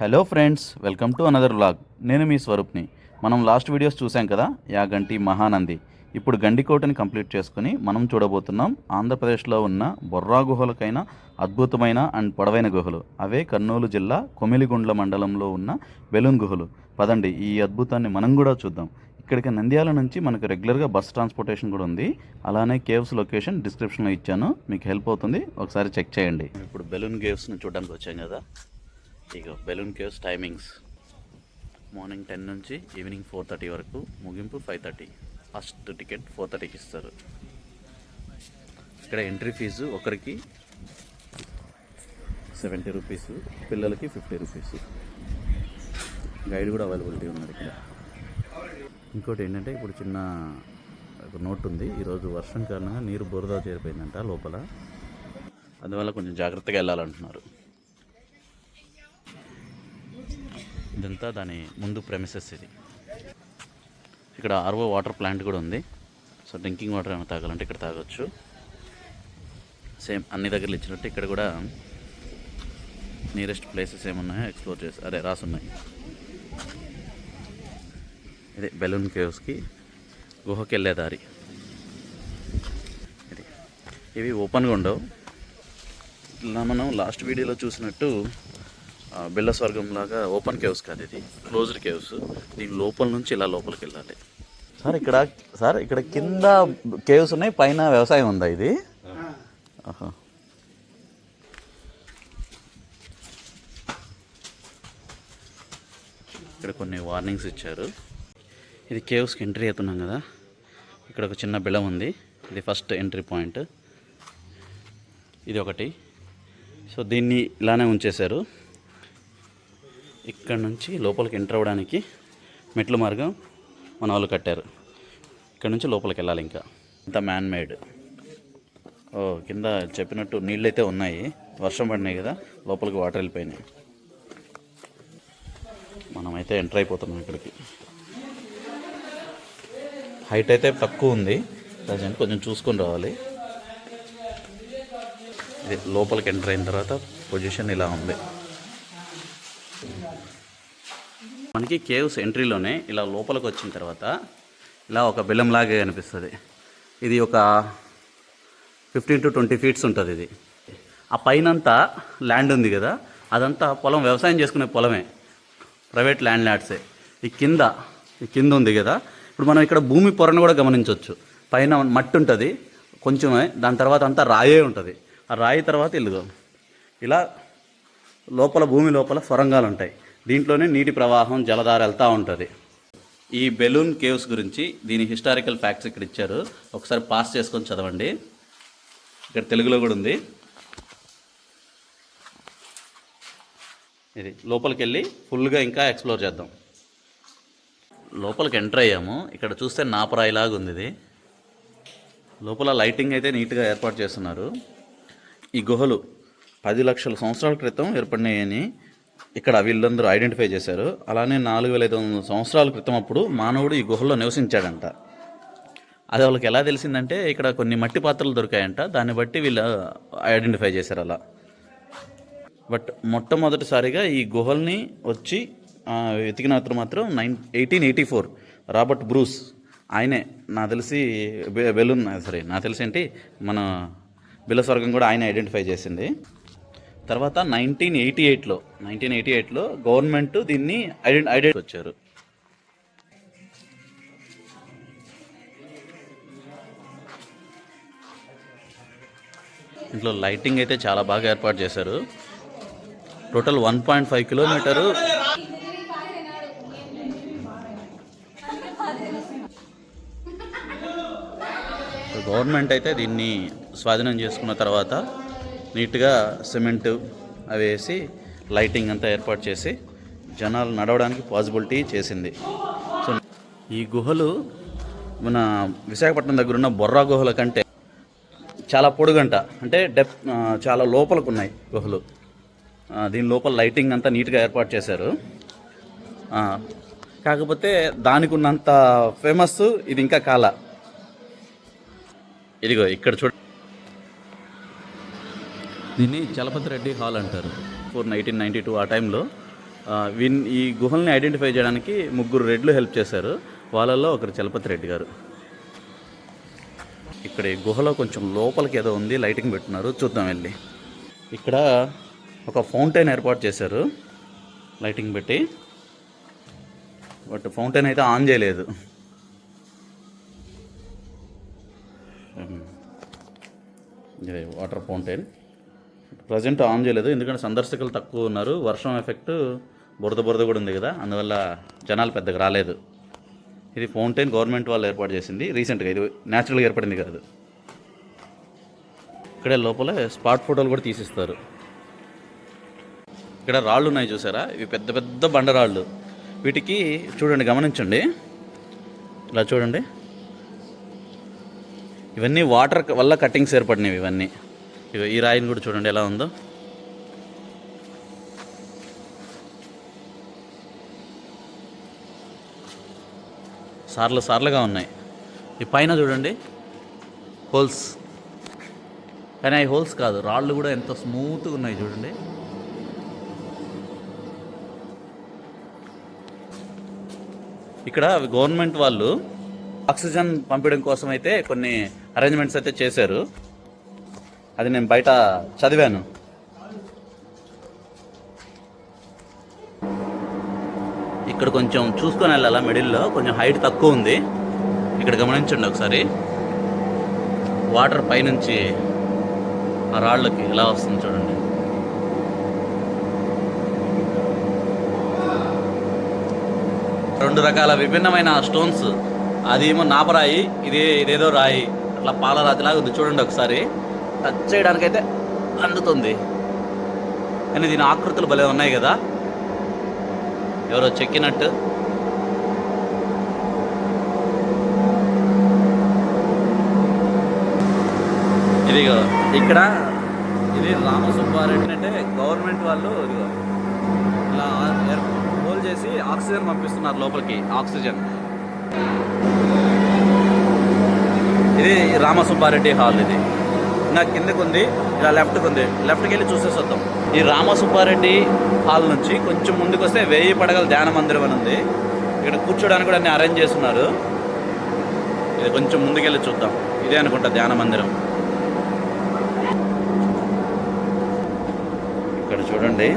Hello friends welcome to another vlog నేను మీ స్వరూప్ని. మనం లాస్ట్ వీడియోస్ చూసాం కదా యాగంటి మహానంది. ఇప్పుడు గండికోటని కంప్లీట్ చేసుకుని మనం చూడబోతున్నాం ఆంధ్రప్రదేశ్లో ఉన్న బొర్రా గుహలకైన అద్భుతమైన అండ్ పొడవైన గుహలు. అవే కర్నూలు జిల్లా కొమిలిగుండ్ల మండలంలో ఉన్న బెలూన్ గుహలు. పదండి ఈ అద్భుతాన్ని మనం కూడా చూద్దాం. ఇక్కడికి నంద్యాల నుంచి మనకు రెగ్యులర్గా బస్ ట్రాన్స్పోర్టేషన్ కూడా ఉంది. అలానే కేవ్స్ లొకేషన్ డిస్క్రిప్షన్లో ఇచ్చాను. మీకు హెల్ప్ అవుతుంది. ఒకసారి చెక్ చేయండి. ఇప్పుడు బెలూన్ కేవ్స్ని చూడడానికి వచ్చాం కదా. ఇక balloon caves timings. Morning ten నుంచి ఈవినింగ్ ఫోర్ థర్టీ వరకు ముగింపు five thirty. First ticket four థర్టీకి ఇస్తారు. ఇక్కడ ఎంట్రీ ఫీజు ఒకరికి సెవెంటీ రూపీస్ పిల్లలకి ఫిఫ్టీ రూపీస్. గైడ్ కూడా అవైలబిలిటీ ఉన్నారు ఇక్కడ. ఇంకోటి ఏంటంటే ఇప్పుడు చిన్న ఒక నోట్ ఉంది. ఈరోజు వర్షం కారణంగా నీరు బురద చేరిపోయిందంట లోపల. అందువల్ల కొంచెం జాగ్రత్తగా వెళ్ళాలంటున్నారు. ఇదంతా దాని ముందు ప్రెమిసెస్ ఇది. ఇక్కడ ఆర్ఓ వాటర్ ప్లాంట్ కూడా ఉంది. సో డ్రింకింగ్ వాటర్ ఏమైనా తాగాలంటే ఇక్కడ తాగొచ్చు. సేమ్ అన్ని దగ్గరలు ఇచ్చినట్టు ఇక్కడ కూడా నియరెస్ట్ ప్లేసెస్ ఏమున్నాయో ఎక్స్ప్లోర్ చేసి అదే రాసున్నాయి. ఇది బెలూన్ కేవ్స్కి గుహకి వెళ్ళే దారి. ఇది. ఇవి ఓపెన్గా ఉండవు. ఇలా మనం లాస్ట్ వీడియోలో చూసినట్టు బిళ్ళ స్వర్గం లాగా ఓపెన్ కేవ్స్ కాదు ఇది. Closed caves. దీని లోపల నుంచి ఇలా లోపలికి వెళ్ళాలి. సార్ ఇక్కడ సార్ ఇక్కడ కింద కేవ్స్ ఉన్నాయి పైన వ్యవసాయం ఉందా ఇది. ఇక్కడ కొన్ని వార్నింగ్స్ ఇచ్చారు. ఇది కేవ్స్కి ఎంట్రీ అవుతున్నాం కదా. ఇక్కడ ఒక చిన్న బిలం ఉంది. ఇది ఫస్ట్ ఎంట్రీ పాయింట్ ఇది ఒకటి. సో దీన్ని ఇలానే ఉంచేశారు. ఇక్కడ నుంచి లోపలికి ఎంటర్ అవ్వడానికి మెట్ల మార్గం మన వాళ్ళు కట్టారు. ఇక్కడ నుంచి లోపలికి వెళ్ళాలి ఇంకా. ఇంత మ్యాన్ మేడ్ ఓ కింద చెప్పినట్టు నీళ్ళు అయితే ఉన్నాయి. వర్షం పడినాయి కదా లోపలికి వాటర్ వెళ్ళిపోయినాయి. మనమైతే ఎంటర్ అయిపోతున్నాం ఇక్కడికి. హైట్ అయితే తక్కువ ఉంది. ప్రజెంట్ కొంచెం చూసుకొని రావాలి. ఇది లోపలికి ఎంటర్ అయిన తర్వాత పొజిషన్ ఇలా ఉంది. మనకి కేవ్స్ ఎంట్రీలోనే ఇలా లోపలికి వచ్చిన తర్వాత ఇలా ఒక బిల్లంలాగే అనిపిస్తుంది. ఇది ఒక ఫిఫ్టీన్ టు ట్వంటీ ఫీట్స్ ఉంటుంది ఇది. ఆ పైనంతా ల్యాండ్ ఉంది కదా అదంతా పొలం వ్యవసాయం చేసుకునే పొలమే. ప్రైవేట్ ల్యాండ్ ల్యాడ్సే. ఈ కింద ఈ కింద ఉంది కదా ఇప్పుడు మనం ఇక్కడ భూమి పొరను కూడా గమనించవచ్చు పైన మట్టి ఉంటుంది కొంచెమే దాని తర్వాత అంతా రాయే ఉంటుంది. ఆ రాయి తర్వాత ఇల్లు ఇలా లోపల భూమి లోపల సొరంగాలు ఉంటాయి దీంట్లోనే నీటి ప్రవాహం జలధార వెళ్తూ ఉంటుంది. ఈ బెలూన్ కేవ్స్ గురించి దీని హిస్టారికల్ ఫ్యాక్ట్స్ ఇక్కడ ఇచ్చారు. ఒకసారి పాస్ చేసుకొని చదవండి. ఇక్కడ తెలుగులో కూడా ఉంది. ఇది లోపలికి వెళ్ళి ఫుల్గా ఇంకా ఎక్స్ప్లోర్ చేద్దాం. లోపలికి ఎంటర్ అయ్యాము. ఇక్కడ చూస్తే నాపరాయిలాగా ఉంది ఇది. లోపల లైటింగ్ అయితే నీట్గా ఏర్పాటు చేస్తున్నారు. ఈ గుహలు పది లక్షల సంవత్సరాల క్రితం ఏర్పడినాయని ఇక్కడ వీళ్ళందరూ ఐడెంటిఫై చేశారు. అలానే నాలుగు వేల ఐదు వందల సంవత్సరాల క్రితం అప్పుడు మానవుడు ఈ గుహల్లో నివసించాడంట. అది వాళ్ళకి ఎలా తెలిసిందంటే ఇక్కడ కొన్ని మట్టి పాత్రలు దొరికాయంట. దాన్ని బట్టి వీళ్ళు ఐడెంటిఫై చేశారు అలా. బట్ మొట్టమొదటిసారిగా ఈ గుహల్ని వచ్చి వెతికిన అతను మాత్రం nine eighteen eighty four Robert Bruce. ఆయనే నా తెలిసి బెలూన్ సారీ నాకు తెలిసి ఏంటి మన బిల్ల స్వర్గం కూడా ఆయన ఐడెంటిఫై చేసింది. తర్వాత నైన్టీన్ ఎయిటీ ఎయిట్లో నైన్టీన్ ఎయిటీ ఎయిట్లో గవర్నమెంట్ దీన్ని ఐడెంటి ఐడెంటి వచ్చారు. ఇంట్లో లైటింగ్ అయితే చాలా బాగా ఏర్పాటు చేశారు. Total one point five kilometre. Government అయితే దీన్ని స్వాధీనం చేసుకున్న తర్వాత నీట్గా సిమెంట్ అవి వేసి లైటింగ్ అంతా ఏర్పాటు చేసి జనాలు నడవడానికి పాసిబిలిటీ చేసింది. సో ఈ గుహలు మన విశాఖపట్నం దగ్గర ఉన్న బొర్రా గుహల కంటే చాలా పొడుగంట అంటే డెప్ చాలా లోపలకు ఉన్నాయి గుహలు దీని లోపల లైటింగ్ అంతా నీట్గా ఏర్పాటు చేశారు. కాకపోతే దానికి ఉన్నంత ఫేమస్ ఇది ఇంకా కాల. ఇదిగో ఇక్కడ చూడ దీన్ని చలపతి రెడ్డి హాల్ అంటారు. ఫోర్ నైన్టీన్ నైంటీ టూ ఆ టైంలో వీన్ విన్ ఈ గుహల్ని ఐడెంటిఫై చేయడానికి ముగ్గురు రెడ్లు హెల్ప్ చేశారు. వాళ్ళల్లో ఒకరు చలపతి రెడ్డి గారు. ఇక్కడ ఈ గుహలో కొంచెం లోపలికి ఏదో ఉంది లైటింగ్ పెట్టున్నారు. చూద్దాం వెళ్ళి. ఇక్కడ ఒక ఫౌంటైన్ ఏర్పాటు చేశారు లైటింగ్ పెట్టి. బట్ ఫౌంటైన్ అయితే ఆన్ చేయలేదు. ఇది వాటర్ ఫౌంటైన్. ప్రజెంట్ ఆన్ చేయలేదు. ఎందుకంటే సందర్శకులు తక్కువ ఉన్నారు. వర్షం ఎఫెక్ట్ బురద బురద కూడా ఉంది కదా. అందువల్ల జనాలు పెద్దగా రాలేదు. ఇది ఫౌంటైన్ గవర్నమెంట్ వాళ్ళు ఏర్పాటు చేసింది. రీసెంట్గా ఇది న్యాచురల్గా ఏర్పడింది కాదు. ఇక్కడే లోపల స్పాట్ ఫోటోలు కూడా తీసిస్తారు. ఇక్కడ రాళ్ళు ఉన్నాయి చూసారా? ఇవి పెద్ద పెద్ద బండరాళ్ళు. వీటికి చూడండి గమనించండి. ఇలా చూడండి. ఇవన్నీ వాటర్ వల్ల కట్టింగ్స్ ఏర్పడినవి ఇవన్నీ. ఇగో ఈ రాయిని కూడా చూడండి ఎలా ఉందో. సార్లు సార్లుగా ఉన్నాయి. ఈ పైన చూడండి. హోల్స్. కానీ అవి హోల్స్ కాదు రాళ్ళు కూడా ఎంత స్మూత్గా ఉన్నాయి చూడండి. ఇక్కడ గవర్నమెంట్ వాళ్ళు ఆక్సిజన్ పంపించడం కోసం అయితే కొన్ని అరేంజ్మెంట్స్ అయితే చేశారు. అది నేను బయట చదివాను. ఇక్కడ కొంచెం చూసుకొని వెళ్ళాలా? మిడిల్లో కొంచెం హైట్ తక్కువ ఉంది. ఇక్కడ గమనించండి ఒకసారి. వాటర్ పైనుంచి ఆ రాళ్ళకి ఎలా వస్తుంది చూడండి. రెండు రకాల విభిన్నమైన స్టోన్స్. అది ఏమో నాపరాయి ఇది ఇదేదో రాయి. అట్లా పాలరాతిలాగా ఉంది. చూడండి ఒకసారి. టచ్ చేయడానికైతే అందుతుంది. కానీ దీని ఆకృతులు భలే ఉన్నాయి కదా. ఎవరో చెక్కినట్టు. ఇదిగో ఇక్కడ ఇది రామసుబ్బారెడ్డి అంటే గవర్నమెంట్ వాళ్ళు ఇదిగో ఇలా హోల్ చేసి ఆక్సిజన్ పంపిస్తున్నారు లోపలికి ఆక్సిజన్. ఇది రామసుబ్బారెడ్డి హాల్ ఇది. నాకు కిందకు ఉంది ఇలా లెఫ్ట్కి ఉంది. లెఫ్ట్కి వెళ్ళి చూసేసి వద్దాం ఈ రామసుబ్బారెడ్డి హాల్ నుంచి కొంచెం ముందుకు వస్తే వెయ్యి పడగల ధ్యాన మందిరం అని ఉంది. ఇక్కడ కూర్చోడానికి కూడా అన్ని అరేంజ్ చేస్తున్నారు. ఇది కొంచెం ముందుకెళ్ళి చూద్దాం. ఇదే అనుకుంటా ధ్యాన మందిరం. ఇక్కడ చూడండి.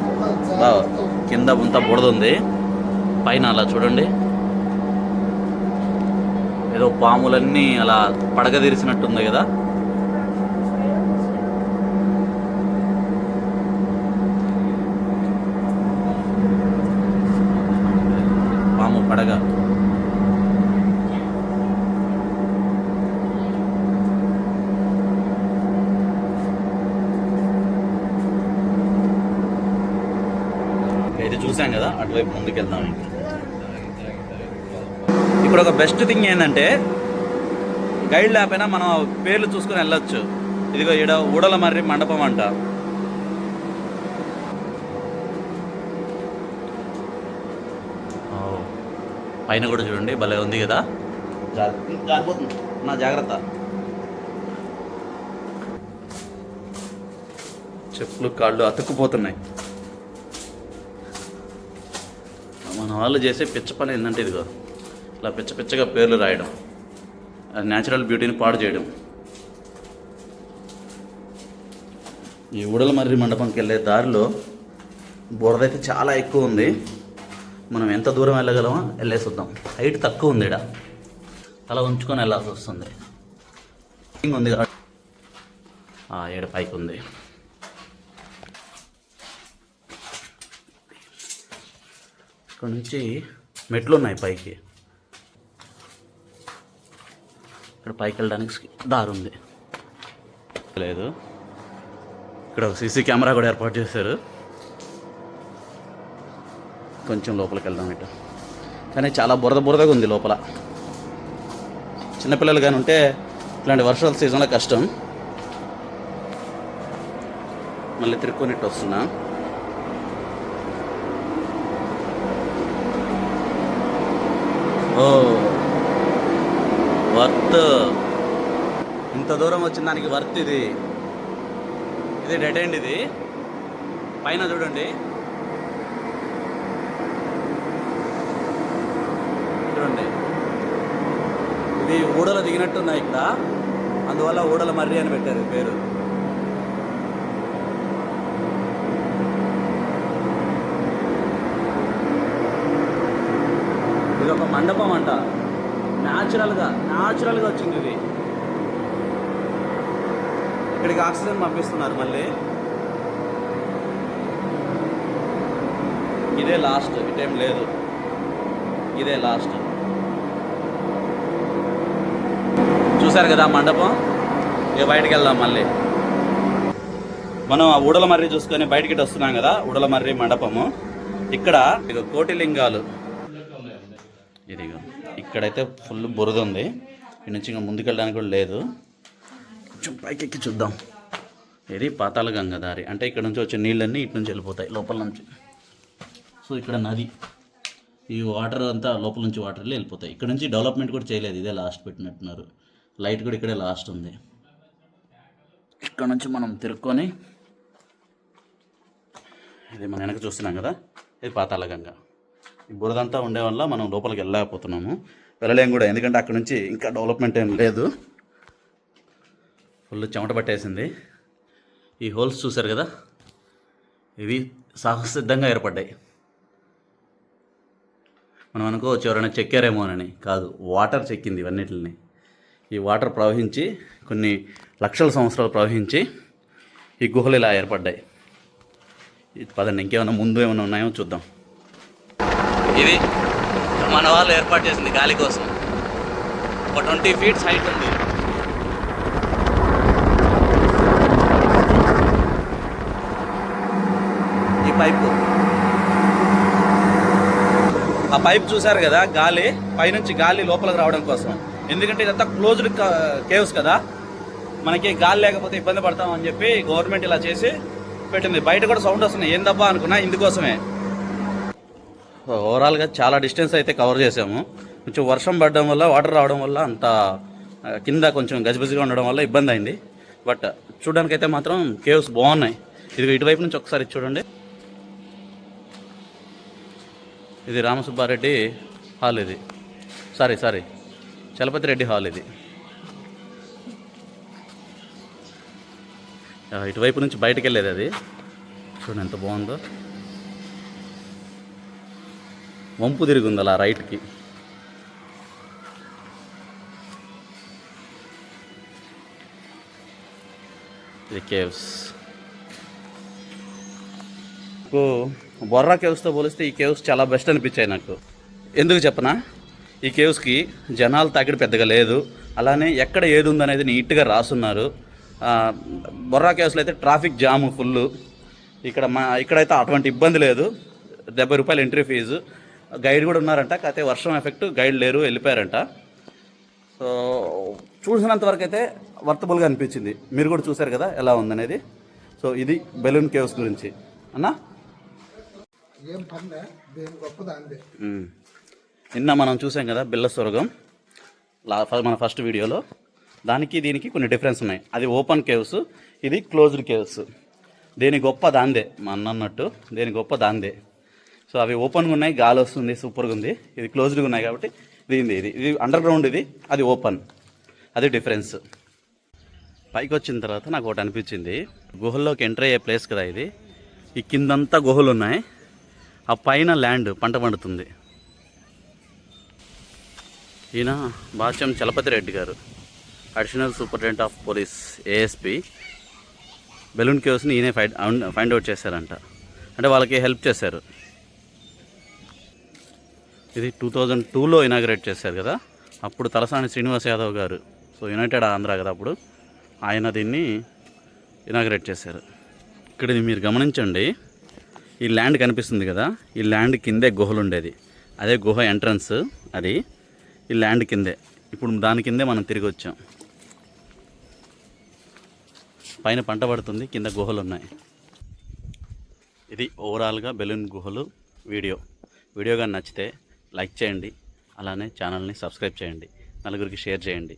కింద అంతా బుడద ఉంది. పైన అలా చూడండి. ఏదో పాములన్నీ అలా పడగదీరిసినట్టుంది కదా. అటువైపు ముందుకెళ్దాం. ఇప్పుడు ఒక బెస్ట్ థింగ్ ఏంటంటే గైడ్ లేకపోయినా మనం పేర్లు చూసుకొని వెళ్ళొచ్చు. ఇదిగో ఈడ ఊడల మర్రి మండపం అంట. పైన కూడా చూడండి భలే ఉంది కదా? జారిపోతుంది నా జాగ్రత్త. చెప్పులు కాళ్ళు అతుక్కుపోతున్నాయి. మన వాళ్ళు చేసే పిచ్చ పని ఏంటంటే ఇదిగో ఇలా పిచ్చ పిచ్చగా పేర్లు రాయడం న్యాచురల్ బ్యూటీని పాడు చేయడం. ఈ ఉడల మర్రి మండపంకి వెళ్ళే దారిలో బురద అయితే చాలా ఎక్కువ ఉంది. మనం ఎంత దూరం వెళ్ళగలమో వెళ్ళేసి వద్దాం. హైట్ తక్కువ ఉంది ఇక్కడ తల ఉంచుకొని వెళ్ళాల్సి వస్తుంది. ఉంది ఏడు ఆ, పైకి ఉంది. ఇక్కడ నుంచి మెట్లు ఉన్నాయి పైకి. ఇక్కడ పైకి వెళ్ళడానికి దారి ఉంది లేదు. ఇక్కడ ఒక సీసీ కెమెరా కూడా ఏర్పాటు చేశారు. కొంచెం లోపలికి వెళ్దాం ఇటు. కానీ చాలా బురద బురదగా ఉంది లోపల. చిన్నపిల్లలు కానీ ఉంటే ఇట్లాంటి వర్షాల సీజన్లో కష్టం. మళ్ళీ తిరుక్కొని వస్తున్నాను వస్తున్నా. వర్త్. ఇంత దూరం వచ్చిన దానికి వర్త్ ఇది. ఇది డెడ్ అండ్ ఇది. పైన చూడండి. చూడండి. ఇది ఊడలు దిగినట్టున్నాయి ఇక్కడ. అందువల్ల ఊడల మర్రి అని పెట్టారు పేరు. మండపం అంట. న్యాచురల్గా న్యాచురల్గా వచ్చింది ఇది. ఇక్కడికి ఆక్సిజన్ పంపిస్తున్నారు మళ్ళీ. ఇదే లాస్ట్ ఇటేం లేదు. ఇదే లాస్ట్ చూశారు కదా మండపం? ఇక బయటికి వెళ్దాం మళ్ళీ. మనం ఆ ఉడల మర్రి చూసుకొని బయటికి వస్తున్నాం కదా ఉడల మర్రి మండపము. ఇక్కడ ఇక కోటిలింగాలు. ఇదిగో. ఇక్కడైతే ఫుల్ బురద ఉంది. ఇక్కడ నుంచి ఇంకా ముందుకెళ్ళడానికి కూడా లేదు. కొంచెం పైకి ఎక్కి చూద్దాం. ఇది పాతాళ గంగ దారి. అంటే ఇక్కడ నుంచి వచ్చే నీళ్ళన్నీ ఇటు నుంచి వెళ్ళిపోతాయి లోపల నుంచి. సో ఇక్కడ నది. ఈ వాటర్ అంతా లోపల నుంచి వాటర్ వెళ్ళిపోతాయి. ఇక్కడ నుంచి డెవలప్మెంట్ కూడా చేయలేదు. ఇదే లాస్ట్ పెట్టినట్టున్నారు. లైట్ కూడా ఇక్కడే లాస్ట్ ఉంది. ఇక్కడ నుంచి మనం తిరుక్కొని ఇది మన వెనక చూస్తున్నాం కదా? ఇది పాతాళ గంగ. బురదంతా ఉండే వల్ల మనం లోపలికి వెళ్ళలేకపోతున్నాము. వెళ్ళలేం కూడా ఎందుకంటే అక్కడ నుంచి ఇంకా డెవలప్మెంట్ ఏం లేదు. ఫుల్ చెమట పట్టేసింది. ఈ హోల్స్ చూశారు కదా? ఇవి సాహసిద్ధంగా ఏర్పడ్డాయి. మనం అనుకోవచ్చు ఎవరైనా చెక్కారేమోనని కాదు వాటర్ చెక్కింది ఇవన్నిటిని. ఈ వాటర్ ప్రవహించి కొన్ని లక్షల సంవత్సరాలు ప్రవహించి ఈ గుహలు ఇలా ఏర్పడ్డాయి. పదండి ఇంకేమైనా ముందు ఏమైనా ఉన్నాయో చూద్దాం. ఇది మన వాళ్ళు ఏర్పాటు చేసింది గాలి కోసం. ఒక ట్వంటీ ఫీట్స్ హైట్ ఉంది. ఈ పైపు. ఆ పైప్ చూసారు కదా గాలి పైనుంచి గాలి లోపలికి రావడం కోసం. ఎందుకంటే ఇదంతా క్లోజ్డ్ కేవ్స్ కదా. మనకి గాలి లేకపోతే ఇబ్బంది పడతాం అని చెప్పి గవర్నమెంట్ ఇలా చేసి పెట్టింది. బయట కూడా సౌండ్ వస్తున్నాయి. ఏందబ్బా అనుకున్నా ఇందుకోసమే. ఓవరాల్గా చాలా డిస్టెన్స్ అయితే కవర్ చేసాము కొంచెం వర్షం పడడం వల్ల వాటర్ రావడం వల్ల అంత కింద కొంచెం గజిబిజిగా ఉండడం వల్ల ఇబ్బంది అయింది. బట్ చూడడానికి అయితే మాత్రం కేవ్స్ బాగున్నాయి. ఇది ఇటువైపు నుంచి ఒకసారి చూడండి. ఇది రామసుబ్బారెడ్డి హాల్ ఇది. Sorry sorry Chalapathi Reddy hall ఇది. ఇటువైపు నుంచి బయటకు వెళ్ళేది అది. చూడండి ఎంత బాగుందో. వంపు తిరిగి ఉంది అలా రైట్కి. ఇది కేవ్స్. నాకు బొర్రా కేవ్స్తో పోలిస్తే ఈ కేవ్స్ చాలా బెస్ట్ అనిపించాయి నాకు. ఎందుకు చెప్పనా? ఈ కేవ్స్కి జనాలు తాకిడి పెద్దగా లేదు. అలానే ఎక్కడ ఏది ఉందనేది నీట్గా రాసున్నారు. బొర్రా కేవ్స్లో అయితే ట్రాఫిక్ జాము ఫుల్ ఇక్కడ మా ఇక్కడైతే అటువంటి ఇబ్బంది లేదు. డెబ్బై రూపాయలు ఎంట్రీ ఫీజు. గైడ్ కూడా ఉన్నారంట కాకపోతే వర్షం ఎఫెక్ట్ గైడ్ లేరు వెళ్ళిపోయారంట. సో చూసినంత వరకు అయితే వర్తబుల్గా అనిపించింది. మీరు కూడా చూశారు కదా ఎలా ఉందనేది. సో ఇది బెలూన్ కేవ్స్ గురించి. అన్నా. నిన్న మనం చూసాం కదా బిల్ల ఫ- మన ఫస్ట్ వీడియోలో. దానికి దీనికి కొన్ని డిఫరెన్స్ ఉన్నాయి. అది ఓపెన్ కేవ్స్ ఇది క్లోజ్డ్ కేవ్స్. దేని గొప్ప దాందే మా అన్న అన్నట్టు దేని గొప్ప దాందే. సో అవి ఓపెన్గా ఉన్నాయి గాలి వస్తుంది సూపర్గా ఉంది. ఇది క్లోజ్డ్గా ఉన్నాయి కాబట్టి దీనిది ఇది ఇది అండర్ గ్రౌండ్ ఇది అది ఓపెన్ అది డిఫరెన్స్ పైకి వచ్చిన తర్వాత నాకు ఒకటి అనిపించింది. గుహల్లోకి ఎంటర్ అయ్యే ప్లేస్ కదా ఇది. ఈ కిందంతా గుహలు ఉన్నాయి. ఆ పైన ల్యాండ్ పంట పండుతుంది. ఈయన భాష్యం చలపతి రెడ్డి గారు. Additional superintendent of police ASP balloon కేవ్స్ని ఈయనే ఫైండ్ ఫైండ్ అవుట్ చేశారంట. అంటే వాళ్ళకి హెల్ప్ చేశారు. ఇది టూ థౌజండ్ టూలో ఇనాగ్రేట్ చేశారు కదా? అప్పుడు తలసాని శ్రీనివాస్ యాదవ్ గారు. సో యునైటెడ్ ఆంధ్ర కదా అప్పుడు? ఆయన దీన్ని ఇనాగ్రేట్ చేశారు. ఇక్కడ మీరు గమనించండి. ఈ ల్యాండ్ కనిపిస్తుంది కదా? ఈ ల్యాండ్ కిందే గుహలు ఉండేది అదే గుహ ఎంట్రన్స్ అది. ఈ ల్యాండ్ కిందే. ఇప్పుడు దాని కిందే మనం తిరిగి వచ్చాం. పైన పంట పడుతుంది కింద గుహలు ఉన్నాయి ఇది ఓవరాల్గా బెలూన్ గుహలు వీడియో. వీడియో కానీ నచ్చితే లైక్ చేయండి. అలానే ఛానల్ని సబ్స్క్రైబ్ చేయండి. నలుగురికి షేర్ చేయండి.